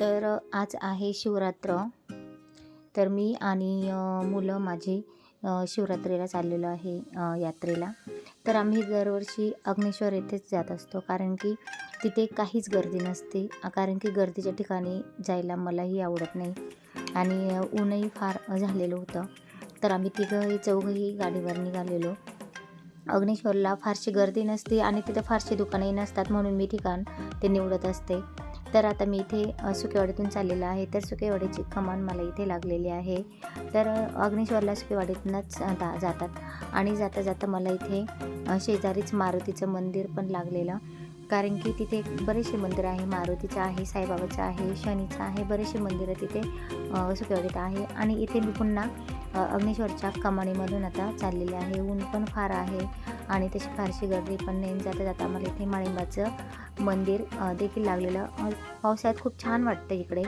तर आज आहे शिवरात्र. तर मी आणि मुलं माझी शिवरात्रीला चाललेलो आहे यात्रेला. तर आम्ही दरवर्षी अग्नेश्वर येथेच जात असतो कारण की तिथे काहीच गर्दी नसते. कारण की गर्दीच्या ठिकाणी जायला मलाही आवडत नाही. आणि ऊनही फार झालेलं होतं. तर आम्ही तिघंही चौघंही गाडीवर निघालेलो. अग्नेश्वरला फारशी गर्दी नसते आणि तिथे फारशी दुकानंही नसतात म्हणून मी ठिकाण ते निवडत असते. तर आता मी इथे सुकेवाडीतून चाललेलं आहे. तर सुकेवाडीची कमान मला इथे लागलेली आहे. तर अग्नेश्वरला सुकेवाडीतूनच दा जातात. आणि जाता जाता मला इथे शेजारीच मारुतीचं मंदिर पण लागलेलं. कारण की तिथे बरेचसे मंदिर आहे मारुतीचं आहे साईबाबाचं आहे शनीचं आहे बरेचसे मंदिरं तिथे अ, आहे. आणि इथे मी पुन्हा अग्नेश्वरच्या कमानीमधून आता चाललेले आहे. ऊन पण फार आहे आणि तशी फारशी गर्दी पण नाही. जाता जाता मला इथे माळिंबाचं मंदिर देखील लागलेलं पावसाळ्यात खूप छान वाटतं इकडे.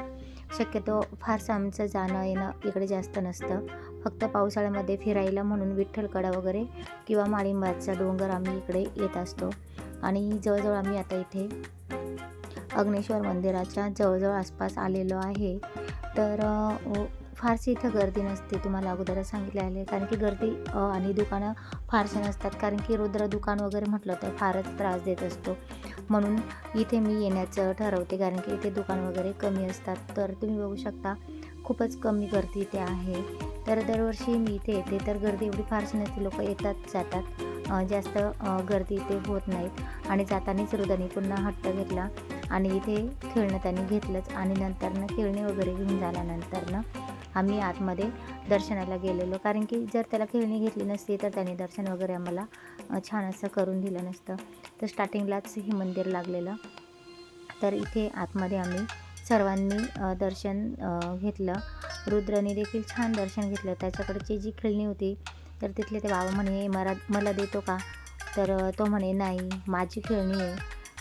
शक्यतो फारसं आमचं जाणं येणं इकडे जास्त नसतं. फक्त पावसाळ्यामध्ये फिरायला म्हणून विठ्ठलकडा वगैरे किंवा माळिंबाचा डोंगर आम्ही इकडे येत असतो. आणि जवळजवळ आम्ही आता इथे अग्नेश्वर मंदिराच्या जवळजवळ आसपास आलेलो आहे. तर फारशी इथं गर्दी नसते तुम्हाला अगोदरच सांगितले आहे. कारण की गर्दी आणि दुकानं फारसे नसतात. कारण की रुद्र दुकान वगैरे म्हटलं तर फारच त्रास देत असतो. म्हणून इथे मी येण्याचं ठरवते. कारण की इथे दुकान वगैरे कमी असतात. तर तुम्ही बघू शकता खूपच कमी गर्दी इथे आहे. तर दरवर्षी मी इथे येते. तर गर्दी एवढी फारशी नसते. लोक येतात जातात. जास्त गर्दी इथे होत नाहीत आणि जातानाच रुदानी पुन्हा हट्ट घेतला आणि इथे खेळणं त्यांनी घेतलंच. आणि नंतरनं खेळणी वगैरे घेऊन झाल्यानंतरनं आम्ही आतमध्ये दर्शनाला गेलेलो. कारण की जर त्याला खेळणी घेतली नसती तर त्याने दर्शन वगैरे आम्हाला छान असं करून दिलं नसतं. तर स्टार्टिंगलाच हे मंदिर लागलेलं. तर इथे आतमध्ये आम्ही सर्वांनी दर्शन घेतलं. रुद्रने देखील छान दर्शन घेतलं. त्याच्याकडची जी खेळणी होती तर तिथले ते बाबा म्हणे मला मला देतो का? तर तो म्हणे नाही माझी खेळणी आहे.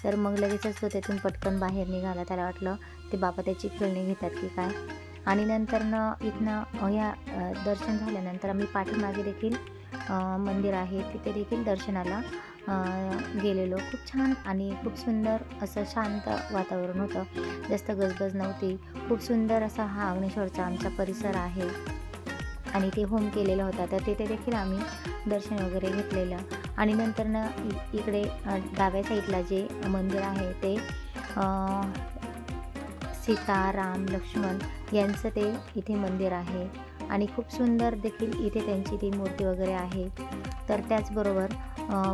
तर मग लगेचच तो तिथून पटकन बाहेर निघाला. त्याला वाटलं ते बाबा त्याची खेळणी घेतात की काय? आणि नंतरनं इथनं ह्या या दर्शन झाल्यानंतर आम्ही पाठीमागे देखील मंदिर आहे. तिथे देखील दर्शनाला गेलेलो. खूप छान आणि खूप सुंदर असं शांत वातावरण होतं. जास्त गजबज नव्हती. खूप सुंदर असा हा अग्नेश्वरचा आमचा परिसर आहे. आणि ते होम केलेला होता. तर तिथे देखील आम्ही दर्शन वगैरे घेतलेलं. आणि नंतरनं इ- इकडे डाव्या साईडला जे मंदिर आहे ते सीता राम लक्ष्मण यांचं ते इथे मंदिर आहे. आणि खूप सुंदर देखील इथे त्यांची ती मूर्ती वगैरे आहे. तर त्याचबरोबर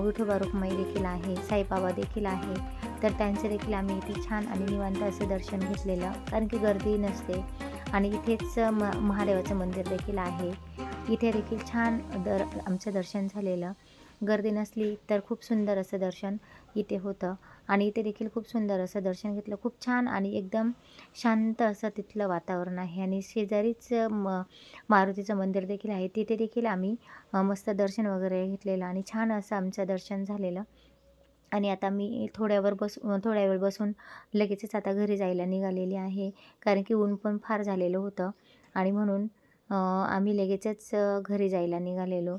विठोबा रुक्माई देखील आहे साईबाबा देखील आहे. तर त्यांचं देखील आम्ही इथे छान आणि निवांत असं दर्शन घेतलेलं. कारण की गर्दी नसते. आणि इथेच म महादेवाचं मंदिर देखील आहे. इथे देखील छान दर आमचं दर्शन झालेलं. गर्दी नसली तर खूप सुंदर असं दर्शन इथे होतं. आणि इथे देखील खूप सुंदर असं दर्शन घेतलं. खूप छान आणि एकदम शांत असं तिथलं वातावरण आहे. आणि शेजारीच म मारुतीचं मंदिर देखील आहे. तिथे देखील आम्ही मस्त दर्शन वगैरे घेतलेलं आणि छान असं आमचं दर्शन झालेलं. आणि आता मी थोड्यावर बस थोड्या वेळ बसून लगेचच आता घरी जायला निघालेली आहे. कारण की ऊन पण फार झालेलं होतं आणि म्हणून आम्ही लगेचच घरी जायला निघालेलो.